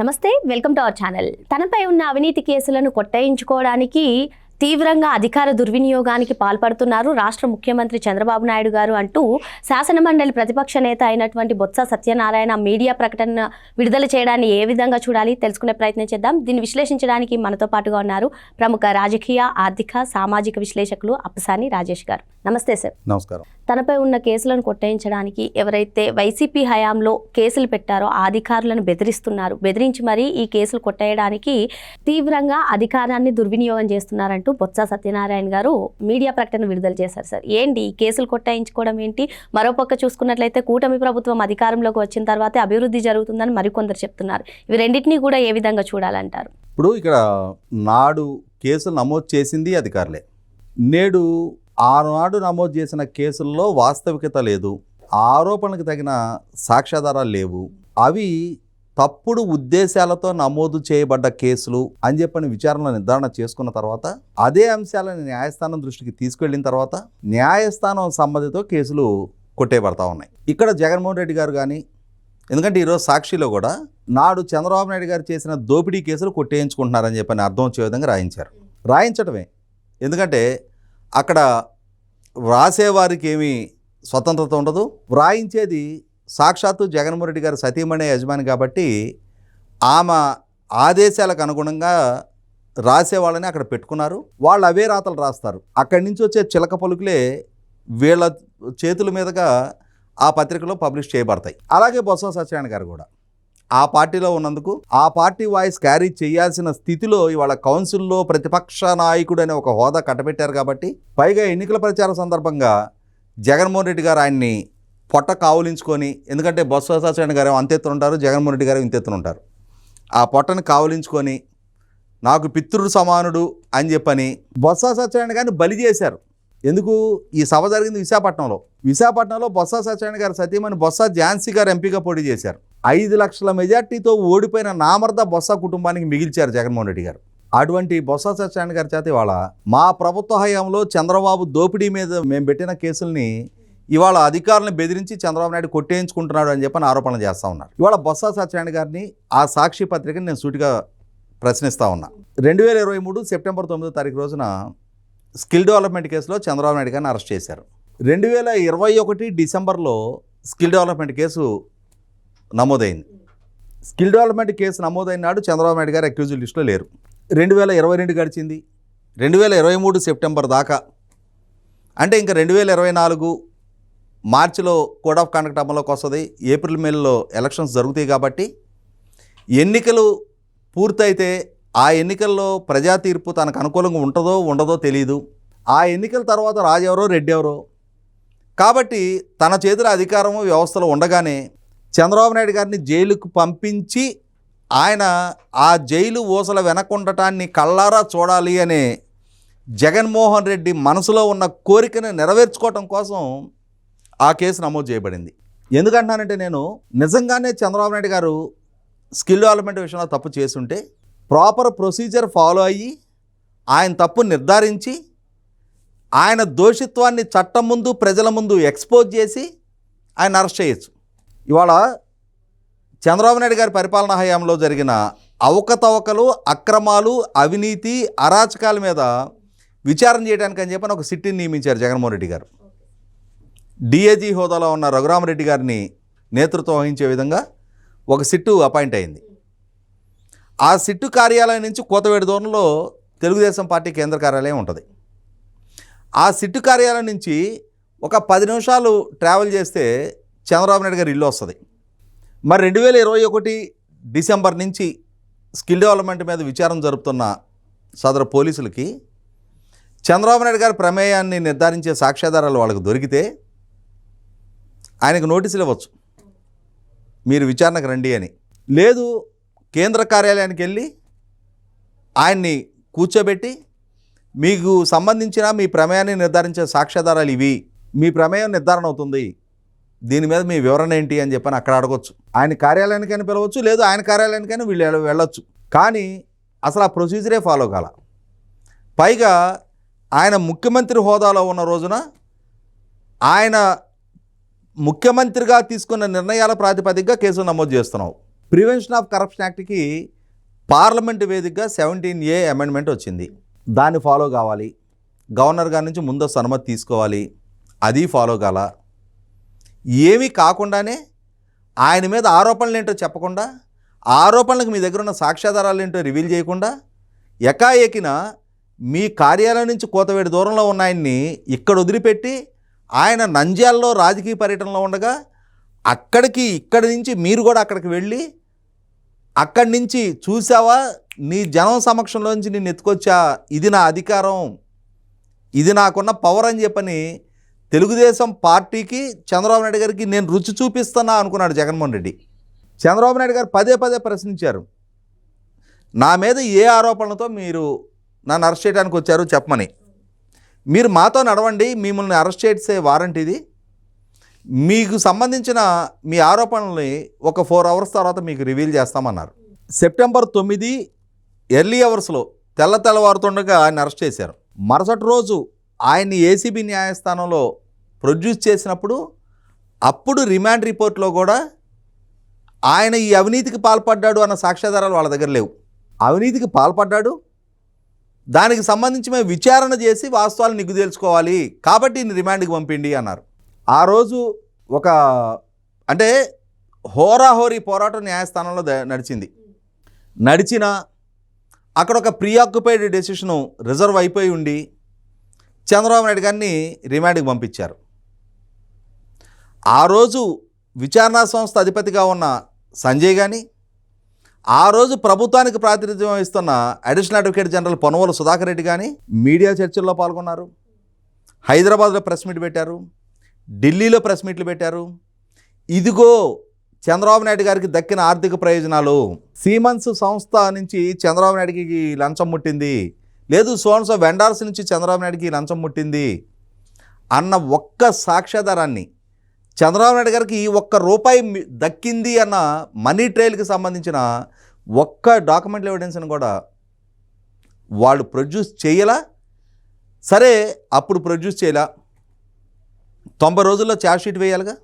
నమస్తే welcome to our channel. తనపై ఉన్న అవినీతి కేసులను కొట్టయించుకోవడానికి తీవ్రంగా అధికార దుర్వినియోగానికి పాల్పడుతున్నారు. రాష్ట్ర ముఖ్యమంత్రి చంద్రబాబు నాయుడు గారు అంటూ శాసనమండలి ప్రతిపక్ష నేత అయినటువంటి బొత్స సత్యనారాయణ మీడియా ప్రకటన విడుదల చేయడాన్ని ఏ విధంగా చూడాలి తెలుసుకునే ప్రయత్నం చేద్దాం. దీన్ని విశ్లేషించడానికి మనతో పాటుగా ఉన్నారు ప్రముఖ రాజకీయ ఆర్థిక సామాజిక విశ్లేషకులు అప్పసాని రాజేష్ గారు. నమస్తే సార్. నమస్కారం. తనపై ఉన్న కేసులను కొట్టయించడానికి ఎవరైతే వైసీపీ హయాంలో కేసులు పెట్టారో ఆ అధికారులను బెదిరిస్తున్నారు. బెదిరించి మరీ ఈ కేసులు కొట్టేయడానికి తీవ్రంగా అధికారాన్ని దుర్వినియోగం చేస్తున్నారంటూ బొత్స సత్యనారాయణ గారు మీడియా ప్రకటన విడుదల చేశారు సార్. ఏంటి కేసులు కొట్టాయించుకోవడం ఏంటి? మరోపక్క చూసుకున్నట్లయితే కూటమి ప్రభుత్వం అధికారంలోకి వచ్చిన తర్వాతే అభివృద్ధి జరుగుతుందని మరికొందరు చెప్తున్నారు. ఇవి రెండింటినీ కూడా ఏ విధంగా చూడాలంటారు? ఇప్పుడు ఇక్కడ నాడు కేసులు నమోదు చేసింది అధికారులే. నేడు ఆనాడు నమోదు చేసిన కేసుల్లో వాస్తవికత లేదు. ఆరోపణలకు తగిన సాక్ష్యాధారాలు లేవు. అవి తప్పుడు ఉద్దేశాలతో నమోదు చేయబడ్డ కేసులు అని చెప్పని విచారణ నిర్ధారణ చేసుకున్న తర్వాత అదే అంశాలను న్యాయస్థానం దృష్టికి తీసుకెళ్ళిన తర్వాత న్యాయస్థానం సమ్మతితో కేసులు కొట్టేయబడతా ఉన్నాయి. ఇక్కడ జగన్మోహన్ రెడ్డి గారు కానీ ఎందుకంటే ఈరోజు సాక్షిలో కూడా నాడు చంద్రబాబు నాయుడు గారు చేసిన దోపిడీ కేసులు కొట్టేయించుకుంటున్నారని చెప్పని అర్థం వచ్చే విధంగా రాయించారు. రాయించడమే ఎందుకంటే అక్కడ వ్రాసేవారికి ఏమీ స్వతంత్రత ఉండదు. వ్రాయించేది సాక్షాత్తు జగన్మోహన్ రెడ్డి గారు సతీమణి యజమాని కాబట్టి ఆమె ఆదేశాలకు అనుగుణంగా రాసేవాళ్ళని అక్కడ పెట్టుకున్నారు. వాళ్ళు అవే రాతలు రాస్తారు. అక్కడి నుంచి వచ్చే చిలక పలుకులే వీళ్ళ చేతుల మీదుగా ఆ పత్రికలో పబ్లిష్ చేయబడతాయి. అలాగే బొత్స సత్యనారాయణ గారు కూడా. ఆ పార్టీలో ఉన్నందుకు ఆ పార్టీ వాయిస్ క్యారీ చేయాల్సిన స్థితిలో ఇవాళ కౌన్సిల్లో ప్రతిపక్ష నాయకుడు అనే ఒక హోదా కట్టబెట్టారు కాబట్టి పైగా ఎన్నికల ప్రచార సందర్భంగా జగన్మోహన్ రెడ్డి గారు ఆయన్ని పొట్ట కావులించుకొని ఎందుకంటే బొత్స సత్యనారాయణ గారు అంతెత్తున ఉంటారు జగన్మోహన్ రెడ్డి గారు ఇంతెత్తున ఉంటారు. ఆ పొట్టను కావులించుకొని నాకు పితృడు సమానుడు అని చెప్పని బొత్స సత్యనారాయణ గారిని బలి చేశారు. ఎందుకు? ఈ సభ జరిగింది విశాఖపట్నంలో. విశాఖపట్నంలో బొత్స సత్యనారాయణ గారు సతీమణి బొత్స ఝాన్సీ గారు ఎంపీగా పోటీ చేశారు. ఐదు లక్షల మెజార్టీతో ఓడిపోయిన నామర్ద బొత్స కుటుంబానికి మిగిల్చారు జగన్మోహన్ రెడ్డి గారు. అటువంటి బొత్స సత్యనారాయణ గారి చేత ఇవాళ మా ప్రభుత్వ హయాంలో చంద్రబాబు దోపిడీ మీద మేము పెట్టిన కేసుల్ని ఇవాళ అధికారులను బెదిరించి చంద్రబాబు నాయుడు కొట్టేయించుకుంటున్నాడు అని చెప్పని ఆరోపణలు చేస్తూ ఉన్నారు. ఇవాళ బొత్స సత్యనారాయణ గారిని ఆ సాక్షి పత్రికని నేను సూటిగా ప్రశ్నిస్తా ఉన్నా. రెండు వేల ఇరవై మూడు సెప్టెంబర్ తొమ్మిదో తారీఖు రోజున స్కిల్ డెవలప్మెంట్ కేసులో చంద్రబాబు నాయుడు గారిని అరెస్ట్ చేశారు. రెండు వేల ఇరవై ఒకటి డిసెంబర్లో స్కిల్ డెవలప్మెంట్ కేసు నమోదైంది. స్కిల్ డెవలప్మెంట్ కేసు నమోదైన నాడు చంద్రబాబు నాయుడు గారు అక్యూజ్ లిస్టులో లేరు. రెండు వేల ఇరవై రెండు గడిచింది. రెండు వేల ఇరవై మూడు సెప్టెంబర్ దాకా. అంటే ఇంకా రెండు వేల ఇరవై నాలుగు మార్చిలో కోడ్ ఆఫ్ కండక్ట్ అమల్లోకి వస్తుంది ఏప్రిల్ మేలో ఎలక్షన్స్ జరుగుతాయి కాబట్టి ఎన్నికలు పూర్తయితే ఆ ఎన్నికల్లో ప్రజా తీర్పు తనకు అనుకూలంగా ఉంటుందో ఉండదో తెలియదు ఆ ఎన్నికల తర్వాత రాజెవరో రెడ్డి ఎవరో. కాబట్టి తన చేతిలో అధికారము వ్యవస్థలో ఉండగానే చంద్రబాబు నాయుడు గారిని జైలుకు పంపించి ఆయన ఆ జైలు ఊసల వెనకుండటాన్ని కళ్ళారా చూడాలి అనే జగన్మోహన్ రెడ్డి మనసులో ఉన్న కోరికను నెరవేర్చుకోవటం కోసం ఆ కేసు నమోదు చేయబడింది. ఎందుకంటున్నానంటే నేను నిజంగానే చంద్రబాబు నాయుడు గారు స్కిల్ డెవలప్మెంట్ విషయంలో తప్పు చేస్తుంటే ప్రాపర్ ప్రొసీజర్ ఫాలో అయ్యి ఆయన తప్పు నిర్ధారించి ఆయన దోషిత్వాన్ని చట్టం ముందు ప్రజల ముందు ఎక్స్పోజ్ చేసి ఆయన అరెస్ట్ చేయొచ్చు. ఇవాళ చంద్రబాబు నాయుడు గారి పరిపాలనా హయాంలో జరిగిన అవకతవకలు అక్రమాలు అవినీతి అరాచకాల మీద విచారణ చేయడానికి అని చెప్పని ఒక సిట్టిని నియమించారు జగన్మోహన్ రెడ్డి గారు. డిఏజీ హోదాలో ఉన్న రఘురామరెడ్డి గారిని నేతృత్వం వహించే విధంగా ఒక సిట్టు అపాయింట్ అయింది. ఆ సిట్టు కార్యాలయం నుంచి కోతవేడి దూరంలో తెలుగుదేశం పార్టీ కేంద్ర కార్యాలయం ఉంటుంది. ఆ సిట్టు కార్యాలయం నుంచి ఒక పది నిమిషాలు ట్రావెల్ చేస్తే చంద్రబాబు నాయుడు గారి ఇల్లు వస్తుంది. మరి రెండు వేల ఇరవై ఒకటి డిసెంబర్ నుంచి స్కిల్ డెవలప్మెంట్ మీద విచారం జరుపుతున్న సదరు పోలీసులకి చంద్రబాబు నాయుడు గారి ప్రమేయాన్ని నిర్ధారించే సాక్ష్యాధారాలు వాళ్ళకు దొరికితే ఆయనకు నోటీసులు ఇవ్వచ్చు. మీరు విచారణకు రండి అని. లేదు కేంద్ర కార్యాలయానికి వెళ్ళి ఆయన్ని కూర్చోబెట్టి మీకు సంబంధించిన మీ ప్రమేయాన్ని నిర్ధారించే సాక్ష్యాధారాలు ఇవి. మీ ప్రమేయం నిర్ధారణ అవుతుంది. దీని మీద మీ వివరణ ఏంటి అని చెప్పని అక్కడ అడగొచ్చు. ఆయన కార్యాలయానికైనా పిలవచ్చు లేదు ఆయన కార్యాలయానికైనా వీళ్ళు వెళ్ళొచ్చు. కానీ అసలు ఆ ప్రొసీజరే ఫాలో కాల. పైగా ఆయన ముఖ్యమంత్రి హోదాలో ఉన్న రోజున ఆయన ముఖ్యమంత్రిగా తీసుకున్న నిర్ణయాల ప్రాతిపదికగా కేసు నమోదు చేస్తున్నావు. ప్రివెన్షన్ ఆఫ్ కరప్షన్ యాక్ట్కి పార్లమెంట్ వేదికగా సెవెంటీన్ ఏ అమెండ్మెంట్ వచ్చింది. దాన్ని ఫాలో కావాలి. గవర్నర్ గారి నుంచి ముందస్తు అనుమతి తీసుకోవాలి. అది ఫాలో కాల. ఏమీ కాకుండానే ఆయన మీద ఆరోపణలు ఏంటో చెప్పకుండా ఆరోపణలకు మీ దగ్గర ఉన్న సాక్ష్యాధారాలు ఏంటో రివీల్ చేయకుండా ఎకాఏకిన మీ కార్యాలయం నుంచి కోతవేడి దూరంలో ఉన్న ఆయన్ని ఇక్కడ వదిలిపెట్టి ఆయన నంద్యాలలో రాజకీయ పర్యటనలో ఉండగా అక్కడికి ఇక్కడి నుంచి మీరు కూడా అక్కడికి వెళ్ళి అక్కడి నుంచి చూసావా నీ జనం సమక్షంలోంచి నేను ఎత్తుకొచ్చా? ఇది నా అధికారం. ఇది నాకున్న పవర్ అని చెప్పని తెలుగుదేశం పార్టీకి చంద్రబాబు నాయుడు గారికి నేను రుచి చూపిస్తున్నా అనుకున్నాడు జగన్మోహన్ రెడ్డి. చంద్రబాబు నాయుడు గారు పదే పదే ప్రశ్నించారు. నా మీద ఏ ఆరోపణలతో మీరు నన్ను అరెస్ట్ చేయడానికి వచ్చారు చెప్పమని. మీరు మాతో నడవండి మిమ్మల్ని అరెస్ట్ చేసే వారంట్ ఇది. మీకు సంబంధించిన మీ ఆరోపణల్ని ఒక ఫోర్ అవర్స్ తర్వాత మీకు రివీల్ చేస్తామన్నారు. సెప్టెంబర్ తొమ్మిది ఎర్లీ అవర్స్లో తెల్ల తెల్లవారుతుండగా ఆయన అరెస్ట్ చేశారు. మరుసటి రోజు ఆయన్ని ఏసీబీ న్యాయస్థానంలో ప్రొడ్యూస్ చేసినప్పుడు అప్పుడు రిమాండ్ రిపోర్ట్లో కూడా ఆయన ఈ అవినీతికి పాల్పడ్డాడు అన్న సాక్ష్యాధారాలు వాళ్ళ దగ్గర లేవు. అవినీతికి పాల్పడ్డాడు దానికి సంబంధించి మేము విచారణ చేసి వాస్తవాలు నిగ్గు తెలుసుకోవాలి. కాబట్టి ఈయన రిమాండ్కి పంపిండి అన్నారు. ఆ రోజు ఒక అంటే హోరాహోరీ పోరాటం న్యాయస్థానంలో నడిచింది. నడిచిన అక్కడ ఒక ప్రీఆక్యుపైడ్ డెసిషను రిజర్వ్ అయిపోయి ఉండి చంద్రబాబు నాయుడు గారిని రిమాండ్కి పంపించారు. ఆ రోజు విచారణా సంస్థ అధిపతిగా ఉన్న సంజయ్ కానీ ఆ రోజు ప్రభుత్వానికి ప్రాతినిధ్యం వహిస్తున్న additional advocate general Ponavala Sudhakar Reddy కానీ మీడియా చర్చల్లో పాల్గొన్నారు. హైదరాబాద్లో ప్రెస్ మీట్ పెట్టారు. ఢిల్లీలో ప్రెస్ మీట్లు పెట్టారు. ఇదిగో చంద్రబాబు నాయుడు గారికి దక్కిన ఆర్థిక ప్రయోజనాలు. సీమన్స్ సంస్థ నుంచి చంద్రబాబు నాయుడికి లంచం ముట్టింది. లేదు సోన్సో వెండార్స్ నుంచి చంద్రబాబు నాయుడికి లంచం ముట్టింది. అన్న ఒక్క సాక్ష్యాధారాన్ని చంద్రబాబు నాయుడు గారికి ఒక్క రూపాయి దక్కింది అన్న మనీ ట్రైల్కి సంబంధించిన ఒక్క డాక్యుమెంటల్ ఎవిడెన్స్ని కూడా వాళ్ళు ప్రొడ్యూస్ చేయలా? సరే అప్పుడు ప్రొడ్యూస్ చేయలా? తొంభై రోజుల్లో ఛార్జ్ షీట్ వేయాలిగా?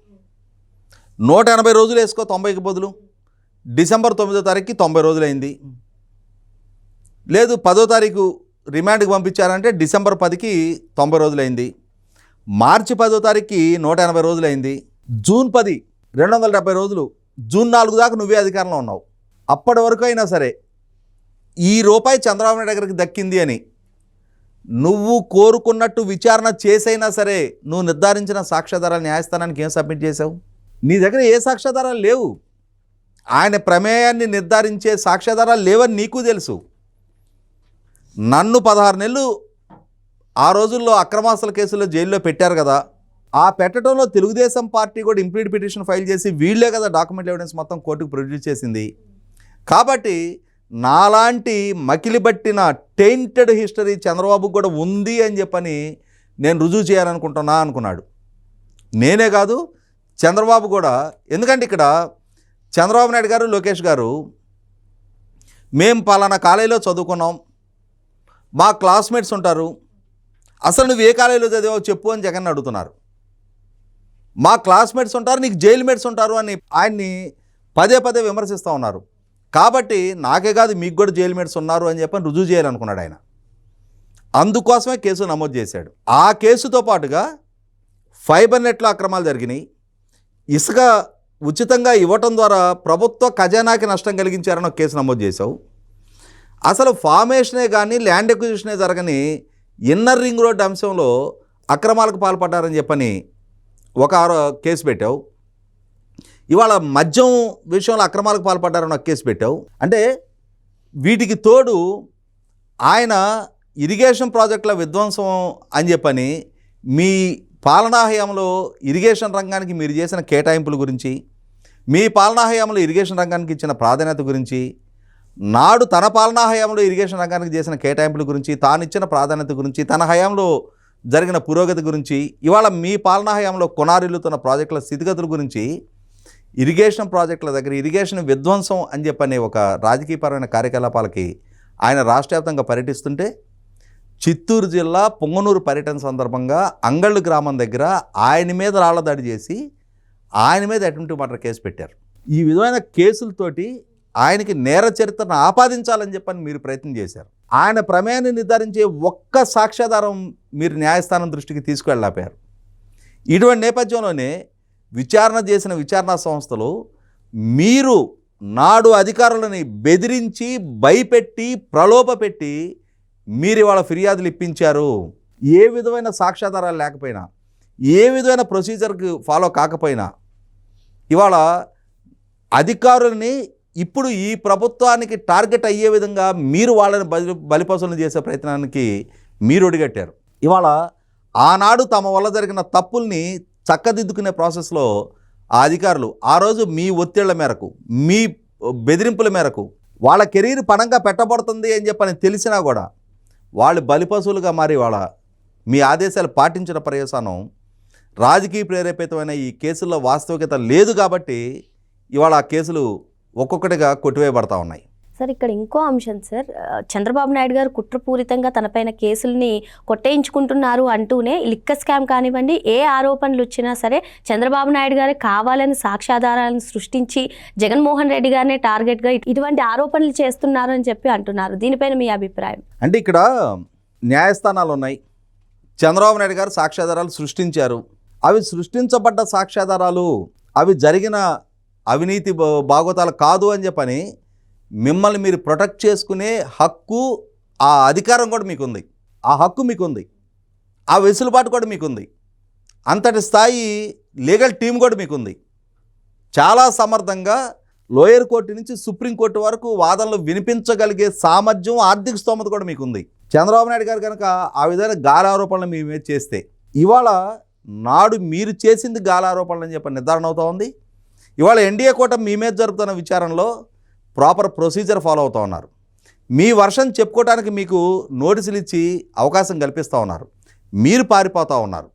నూట ఎనభై రోజులు వేసుకో తొంభైకి బదులు. డిసెంబర్ తొమ్మిదో తారీఖుకి తొంభై రోజులైంది. లేదు పదో తారీఖు రిమాండ్కి పంపించారంటే డిసెంబర్ పదికి తొంభై రోజులైంది. మార్చి పదో తారీఖుకి నూట ఎనభై రోజులైంది. జూన్ పది రెండు వందల డెబ్బై రోజులు. జూన్ నాలుగు దాకా నువ్వే అధికారంలో ఉన్నావు. అప్పటి వరకు అయినా సరే ఈ రూపాయి చంద్రబాబు నాయుడు దగ్గరికి దక్కింది అని. నువ్వు కోరుకున్నట్టు విచారణ చేసైనా సరే నువ్వు నిర్ధారించిన సాక్ష్యాధారాలు న్యాయస్థానానికి ఏం సబ్మిట్ చేసావు నీ దగ్గర ఏ సాక్ష్యాధారాలు లేవు. ఆయన ప్రమేయాన్ని నిర్ధారించే సాక్ష్యాధారాలు లేవని నీకు తెలుసు. నన్ను పదహారు నెలలు ఆ రోజుల్లో అక్రమాస్తుల కేసులో జైల్లో పెట్టారు కదా. ఆ పెట్టడంలో తెలుగుదేశం పార్టీ కూడా ఇంప్లీడ్ పిటిషన్ ఫైల్ చేసి వీళ్ళే కదా డాక్యుమెంట్ ఎవిడెన్స్ మొత్తం కోర్టుకు ప్రొడ్యూస్ చేసింది. కాబట్టి నాలాంటి మకిలిబట్టిన టెయింటెడ్ హిస్టరీ చంద్రబాబుకు కూడా ఉంది అని చెప్పని నేను రుజువు చేయాలనుకుంటున్నా అనుకున్నాడు. నేనే కాదు చంద్రబాబు కూడా. ఎందుకంటే ఇక్కడ చంద్రబాబు నాయుడు గారు లోకేష్ గారు మేము పలానా కాలేజీలో చదువుకున్నాం మా క్లాస్మేట్స్ ఉంటారు అసలు నువ్వు ఏ కాలేజీలో చదివావు చెప్పు అని జగన్ అడుగుతున్నారు. మా క్లాస్మేట్స్ ఉంటారు నీకు జైలు మేట్స్ ఉంటారు అని ఆయన్ని పదే పదే విమర్శిస్తూ ఉన్నారు. కాబట్టి నాకే కాదు మీకు కూడా జైలు మేట్స్ ఉన్నారు అని చెప్పని రుజువు చేయాలనుకున్నాడు ఆయన. అందుకోసమే కేసు నమోదు చేశాడు. ఆ కేసుతో పాటుగా ఫైబర్ నెట్లో అక్రమాలు జరిగినాయి. ఇసుక ఉచితంగా ఇవ్వటం ద్వారా ప్రభుత్వ ఖజానాకి నష్టం కలిగించారని ఒక కేసు నమోదు చేశావు. అసలు ఫార్మేషనే కానీ ల్యాండ్ ఎక్విజిషనే జరగని ఇన్నర్ రింగ్ రోడ్ అంశంలో అక్రమాలకు పాల్పడ్డారని చెప్పని ఒక ఆరో కేసు పెట్టావు. ఇవాళ మద్యం విషయంలో అక్రమాలకు పాల్పడ్డారని ఒక కేసు పెట్టావు. అంటే వీటికి తోడు ఆయన ఇరిగేషన్ ప్రాజెక్టుల విధ్వంసం అని చెప్పని మీ పాలనా హయాంలో ఇరిగేషన్ రంగానికి మీరు చేసిన కేటాయింపుల గురించి మీ పాలనా హయాంలో ఇరిగేషన్ రంగానికి ఇచ్చిన ప్రాధాన్యత గురించి నాడు తన పాలనా హయాంలో ఇరిగేషన్ రంగానికి చేసిన కేటాయింపుల గురించి తాను ఇచ్చిన ప్రాధాన్యత గురించి తన హయాంలో జరిగిన పురోగతి గురించి ఇవాళ మీ పాలనా హయాంలో కొనారిల్లుతున్న ప్రాజెక్టుల స్థితిగతుల గురించి ఇరిగేషన్ ప్రాజెక్టుల దగ్గర ఇరిగేషన్ విధ్వంసం అని చెప్పనే ఒక రాజకీయపరమైన కార్యకలాపాలకి ఆయన రాష్ట్ర వ్యాప్తంగా పర్యటిస్తుంటే చిత్తూరు జిల్లా పొంగనూరు పర్యటన సందర్భంగా అంగళ్ళు గ్రామం దగ్గర ఆయన మీద రాళ్ళ దాడి చేసి ఆయన మీద అటెంప్ట్ మర్డర్ కేసు పెట్టారు. ఈ విధమైన కేసులతోటి ఆయనకి నేర చరిత్రను ఆపాదించాలని చెప్పని మీరు ప్రయత్నం చేశారు. ఆయన ప్రమేయాన్ని నిర్ధారించే ఒక్క సాక్ష్యాధారం మీరు న్యాయస్థానం దృష్టికి తీసుకువెళ్ళాపారు. ఇటువంటి నేపథ్యంలోనే విచారణ చేసిన విచారణా సంస్థలు మీరు నాడు అధికారులని బెదిరించి భయపెట్టి ప్రలోభపెట్టి మీరు ఇవాళ ఫిర్యాదులు ఇప్పించారు. ఏ విధమైన సాక్ష్యాధారాలు లేకపోయినా ఏ విధమైన ప్రొసీజర్కి ఫాలో కాకపోయినా ఇవాళ అధికారుల్ని ఇప్పుడు ఈ ప్రభుత్వానికి టార్గెట్ అయ్యే విధంగా మీరు వాళ్ళని బలి బలిపసులను చేసే ప్రయత్నానికి మీరు ఒడిగట్టారు. ఇవాళ ఆనాడు తమ వల్ల జరిగిన తప్పుల్ని చక్కదిద్దుకునే ప్రాసెస్లో ఆ అధికారులు ఆ రోజు మీ ఒత్తిళ్ళ మేరకు మీ బెదిరింపుల మేరకు వాళ్ళ కెరీర్ పణంగా పెట్టబడుతుంది అని చెప్పని తెలిసినా కూడా వాళ్ళు బలిపశువులుగా మారి వాళ్ళ మీ ఆదేశాలు పాటించిన పర్యవసానం రాజకీయ ప్రేరేపితమైన ఈ కేసుల్లో వాస్తవికత లేదు కాబట్టి ఇవాళ ఆ కేసులు ఒక్కొక్కటిగా కొట్టివేయబడతా ఉన్నాయి. సార్ ఇక్కడ ఇంకో అంశం సార్ చంద్రబాబు నాయుడు గారు కుట్రపూరితంగా తనపైన కేసుల్ని కొట్టేయించుకుంటున్నారు అంటూనే లిక్క స్కామ్ కానివ్వండి ఏ ఆరోపణలు వచ్చినా సరే చంద్రబాబు నాయుడు గారు కావాలని సాక్ష్యాధారాలను సృష్టించి జగన్మోహన్ రెడ్డి గారినే టార్గెట్గా ఇటు- ఇటువంటి ఆరోపణలు చేస్తున్నారు అని చెప్పి అంటున్నారు. దీనిపైన మీ అభిప్రాయం? అంటే ఇక్కడ న్యాయస్థానాలు ఉన్నాయి. చంద్రబాబు నాయుడు గారు సాక్ష్యాధారాలు సృష్టించారు. అవి సృష్టించబడ్డ సాక్ష్యాధారాలు అవి జరిగిన అవినీతి భాగవతాలు కాదు అని చెప్పని మిమ్మల్ని మీరు ప్రొటెక్ట్ చేసుకునే హక్కు ఆ అధికారం కూడా మీకుంది. ఆ హక్కు మీకుంది. ఆ వెసులుబాటు కూడా మీకుంది. అంతటి స్థాయి లీగల్ టీం కూడా మీకుంది. చాలా సమర్థంగా లోయర్ కోర్టు నుంచి సుప్రీంకోర్టు వరకు వాదనలు వినిపించగలిగే సామర్థ్యం ఆర్థిక స్తోమత కూడా మీకుంది. చంద్రబాబు నాయుడు గారు కనుక ఆ విధంగా గాలారోపణలు మీ మీద చేస్తే ఇవాళ నాడు మీరు చేసింది గాలారోపణలు అని చెప్పి నిర్ధారణ అవుతా ఉంది. ఇవాళ ఎన్డీఏ కూటమి మీ మీద జరుపుతున్న విచారణలో ప్రాపర్ ప్రొసీజర్ ఫాలో అవుతూ ఉన్నారు. మీ వర్షం చెప్పుకోవడానికి మీకు నోటీసులు ఇచ్చి అవకాశం కల్పిస్తూ ఉన్నారు. మీరు పారిపోతూ ఉన్నారు.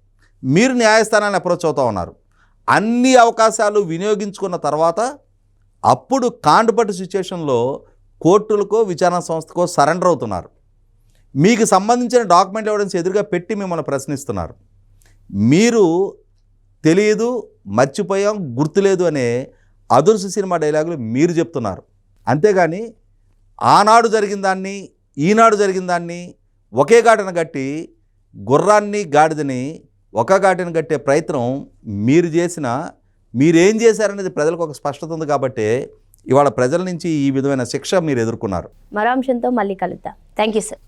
మీరు న్యాయస్థానాన్ని అప్రోచ్ అవుతూ ఉన్నారు. అన్ని అవకాశాలు వినియోగించుకున్న తర్వాత అప్పుడు కాండుపట్టు సిచ్యుయేషన్లో కోర్టులకో విచారణ సంస్థకో సరెండర్ అవుతున్నారు. మీకు సంబంధించిన డాక్యుమెంట్ ఎవిడెన్స్ ఎదురుగా పెట్టి మిమ్మల్ని ప్రశ్నిస్తున్నారు. మీరు తెలియదు మర్చిపోయాం గుర్తులేదు అనే అదుర్సు సినిమా డైలాగులు మీరు చెప్తున్నారు. అంతేగాని ఆనాడు జరిగిన దాన్ని ఈనాడు జరిగిన దాన్ని ఒకే ఘాటన కట్టి గుర్రాన్ని గాడిదని ఒక ఘాటన కట్టే ప్రయత్నం మీరు చేసిన మీరేం చేశారనేది ప్రజలకు ఒక స్పష్టత ఉంది కాబట్టి ఇవాళ ప్రజల నుంచి ఈ విధమైన శిక్ష మీరు ఎదుర్కొన్నారు. మరో అంశంతో మళ్ళీ కలుద్దాం. Thank you sir.